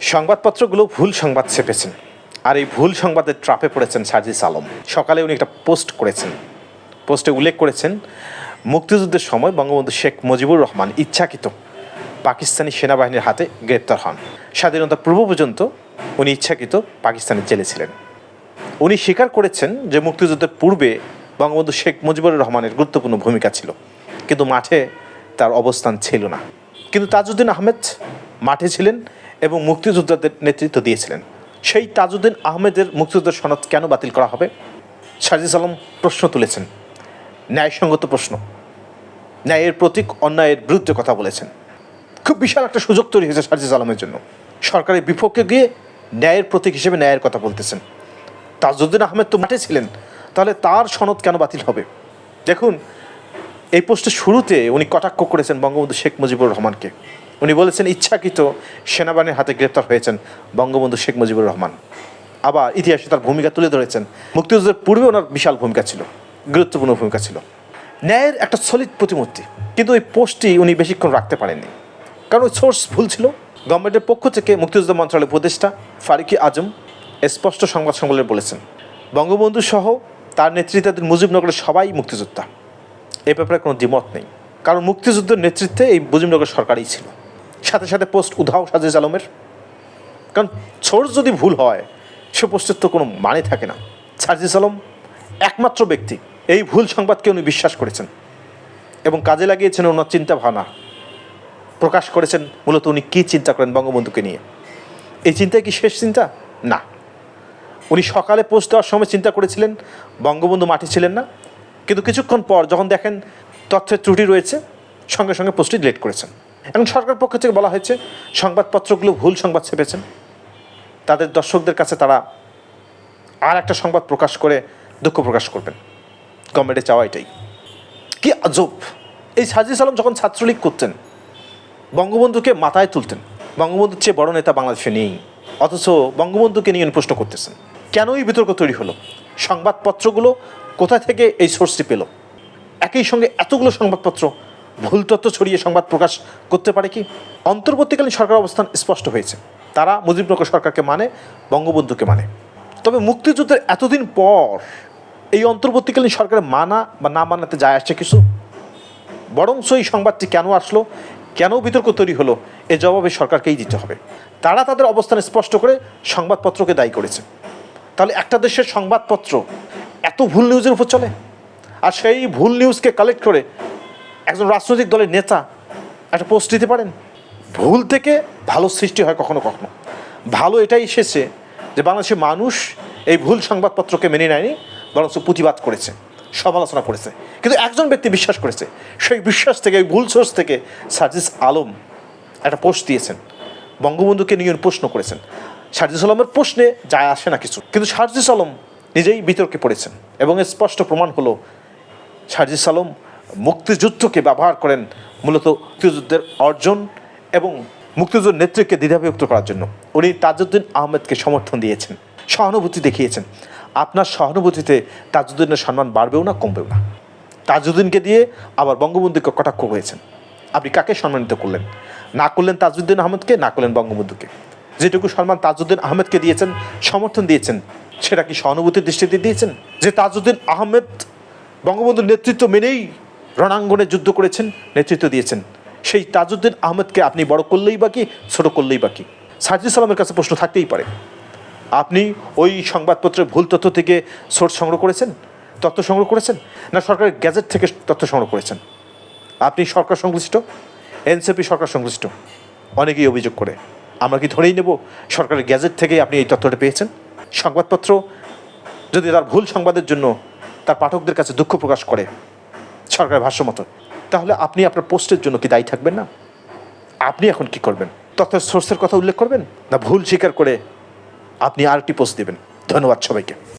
সংবাদপত্রগুলো ভুল সংবাদ ছেপেছেন। আর এই ভুল সংবাদের ট্রাপে পড়েছেন সার্জিস আলম। সকালে উনি একটা পোস্ট করেছেন। পোস্টে উল্লেখ করেছেন, মুক্তিযুদ্ধের সময় বঙ্গবন্ধু শেখ মুজিবুর রহমান ইচ্ছাকৃত পাকিস্তানি সেনাবাহিনীর হাতে গ্রেপ্তার হন। স্বাধীনতা পূর্ব পর্যন্ত উনি ইচ্ছাকৃত পাকিস্তানের জেলে ছিলেন। উনি স্বীকার করেছেন যে মুক্তিযুদ্ধের পূর্বে বঙ্গবন্ধু শেখ মুজিবুর রহমানের গুরুত্বপূর্ণ ভূমিকা ছিল। কিন্তু মাঠে তার অবস্থান ছিল না। কিন্তু তাজউদ্দিন আহমেদ মাঠে ছিলেন এবং মুক্তিযোদ্ধাদের নেতৃত্ব দিয়েছিলেন। সেই তাজউদ্দিন আহমেদের মুক্তিযুদ্ধের সনদ কেন বাতিল করা হবে? সাজিস আলম প্রশ্ন তুলেছেন। ন্যায়সঙ্গত প্রশ্ন। ন্যায়ের প্রতীক অন্যায়ের বিরুদ্ধে কথা বলেছেন। খুব বিশাল একটা সুযোগ তৈরি হয়েছে সাজিস আলমের জন্য। সরকারের বিপক্ষে গিয়ে ন্যায়ের প্রতীক হিসেবে ন্যায়ের কথা বলতেছেন। তাজউদ্দিন আহমেদ তো মাঠে ছিলেন, তাহলে তার সনদ কেন বাতিল হবে? দেখুন, এই পোস্টের শুরুতে উনি কটাক্ষ করেছেন বঙ্গবন্ধু শেখ মুজিবুর রহমানকে। উনি বলেছেন, ইচ্ছাকৃত সেনাবাহিনীর হাতে গ্রেপ্তার হয়েছেন বঙ্গবন্ধু শেখ মুজিবুর রহমান। আবার ইতিহাসে তার ভূমিকা তুলে ধরেছেন। মুক্তিযুদ্ধের পূর্বে ওনার বিশাল ভূমিকা ছিল, গুরুত্বপূর্ণ ভূমিকা ছিল। ন্যায়ের একটা সলিড প্রতিমূর্তি, কিন্তু ওই পোস্টটি উনি বেশিক্ষণ রাখতে পারেননি। কারণ ওই সোর্স ভুল ছিল। গভর্নমেন্টের পক্ষ থেকে মুক্তিযুদ্ধ মন্ত্রণালয়ের উপদেষ্টা ফারুকি আজম স্পষ্ট সংবাদ সম্মেলনে বলেছেন, বঙ্গবন্ধু সহ তার নেতৃত্বাধীন মুজিবনগরের সবাই মুক্তিযোদ্ধা। এ ব্যাপারে কোনো দ্বিমত নেই। কারণ মুক্তিযুদ্ধের নেতৃত্বে এই মুজিবনগর সরকারই ছিল। সাথে সাথে পোস্ট উধাও সাজেজ আলমের। কারণ সোর্স যদি ভুল হয়, সে পোস্টের তো কোনো মানে থাকে না। সাজিস আলম একমাত্র ব্যক্তি। এই ভুল সংবাদকে উনি বিশ্বাস করেছেন এবং কাজে লাগিয়েছেন ওনার চিন্তা ভাবনা প্রকাশ করেছেন মূলত উনি কী চিন্তা করেন বঙ্গবন্ধুকে নিয়ে। এই চিন্তায় কি শেষ চিন্তা? না। উনি সকালে পোস্ট দেওয়ার সময় চিন্তা করেছিলেন, বঙ্গবন্ধু মাঠে ছিলেন না। কিন্তু কিছুক্ষণ পর যখন দেখেন তথ্যের ত্রুটি রয়েছে, সঙ্গে সঙ্গে পোস্টটি ডিলিট করেছেন। এবং সরকার পক্ষ থেকে বলা হয়েছে, সংবাদপত্রগুলো ভুল সংবাদ ছেপেছেন। তাদের দর্শকদের কাছে তারা আর একটা সংবাদ প্রকাশ করে দুঃখ প্রকাশ করবেন। গভর্নমেন্টে চাওয়া এটাই। কি আজব! এই সাজিস আলম যখন ছাত্রলীগ করতেন, বঙ্গবন্ধুকে মাথায় তুলতেন, বঙ্গবন্ধুর চেয়ে বড় নেতা বাংলাদেশে নেই, অথচ বঙ্গবন্ধুকে নিয়ে প্রশ্ন করতেছেন, কেনই বিতর্ক তৈরি হলো? সংবাদপত্রগুলো কোথা থেকে এই সোর্সটি পেল? একই সঙ্গে এতগুলো সংবাদপত্র ভুল তথ্য ছড়িয়ে সংবাদ প্রকাশ করতে পারে কি? অন্তর্বর্তীকালীন সরকার অবস্থান স্পষ্ট হয়েছে। তারা মুজিবনগর সরকারকে মানে বঙ্গবন্ধুকে মানে। তবে মুক্তিযুদ্ধের এতদিন পর এই অন্তর্বর্তীকালীন সরকারের মানা বা না মানাতে যায় আসছে কিছু? বরঞ্চ এই সংবাদটি কেন আসলো? কেন বিতর্ক তৈরি হলো? এ জবাবে সরকারকেই দিতে হবে। তারা তাদের অবস্থান স্পষ্ট করে সংবাদপত্রকে দায়ী করেছে। তাহলে একটা দেশের সংবাদপত্র এত ভুল নিউজের উপর চলে? আর সেই ভুল নিউজকে কালেক্ট করে একজন রাজনৈতিক দলের নেতা একটা পোস্ট দিতে পারেন। ভুল থেকে ভালো সৃষ্টি হয় কখনো কখনো। ভালো এটাই এসেছে যে বাংলাদেশের মানুষ এই ভুল সংবাদপত্রকে মেনে নেয়নি, বরঞ্চ প্রতিবাদ করেছে সমালোচনা করেছে। কিন্তু একজন ব্যক্তি বিশ্বাস করেছে, সেই বিশ্বাস থেকে, ওই ভুল সোর্স থেকে সার্জিস আলম একটা পোস্ট দিয়েছেন। বঙ্গবন্ধুকে নিয়ে প্রশ্ন করেছেন। সার্জিস আলমের প্রশ্নে যায় আসে না কিছু। কিন্তু সার্জিস আলম নিজেই বিতর্কে পড়েছেন এবং স্পষ্ট প্রমাণ হলো, সার্জিস আলম মুক্তিযুদ্ধকে ব্যবহার করেন মূলত মুক্তিযুদ্ধের অর্জন এবং মুক্তিযুদ্ধ নেতৃত্বকে দ্বিধাবিভক্ত করার জন্য। উনি তাজউদ্দিন আহমেদকে সমর্থন দিয়েছেন, সহানুভূতি দেখিয়েছেন। আপনার সহানুভূতিতে তাজউদ্দিনের সম্মান বাড়বেও না, কমবেও না। তাজউদ্দিনকে দিয়ে আবার বঙ্গবন্ধুকে কটাক্ষ হয়েছেন আপনি কাকে সম্মানিত করলেন? না করলেন তাজউদ্দিন আহমেদকে, না করলেন বঙ্গবন্ধুকে। যেটুকু সম্মান তাজউদ্দিন আহমেদকে দিয়েছেন, সমর্থন দিয়েছেন, সেটা কি সহানুভূতির দৃষ্টিতে দিয়েছেন? যে তাজউদ্দিন আহমেদ বঙ্গবন্ধুর নেতৃত্ব মেনেই রণাঙ্গনে যুদ্ধ করেছেন, নেতৃত্ব দিয়েছেন। সেই তাজউদ্দিন আহমেদকে আপনি বড় করলেই বাকি ছোট করলেই বাকি সাজিদ সালামের কাছে প্রশ্ন থাকতেই পারে। আপনি ওই সংবাদপত্রের ভুল তথ্য থেকে সোর্স সংগ্রহ করেছেন? তথ্য সংগ্রহ করেছেন? না সরকারের গ্যাজেট থেকে তথ্য সংগ্রহ করেছেন? আপনি সরকার সংশ্লিষ্ট? এনসিপি সরকার সংশ্লিষ্ট? অনেকেই অভিযোগ করে। আমরা কি ধরেই নেব সরকারের গ্যাজেট থেকে আপনি এই তথ্যটা পেয়েছেন? সংবাদপত্র যদি তার ভুল সংবাদের জন্য তার পাঠকদের কাছে দুঃখ প্রকাশ করে সরকারের ভাষ্য মতো। তাহলে আপনি আপনার পোস্টের জন্য কি দায়ী থাকবেন না? আপনি এখন কি করবেন? তথ্য সোর্সের কথা উল্লেখ করবেন? না ভুল স্বীকার করে আপনি আরেকটি পোস্ট দেবেন? ধন্যবাদ সবাইকে।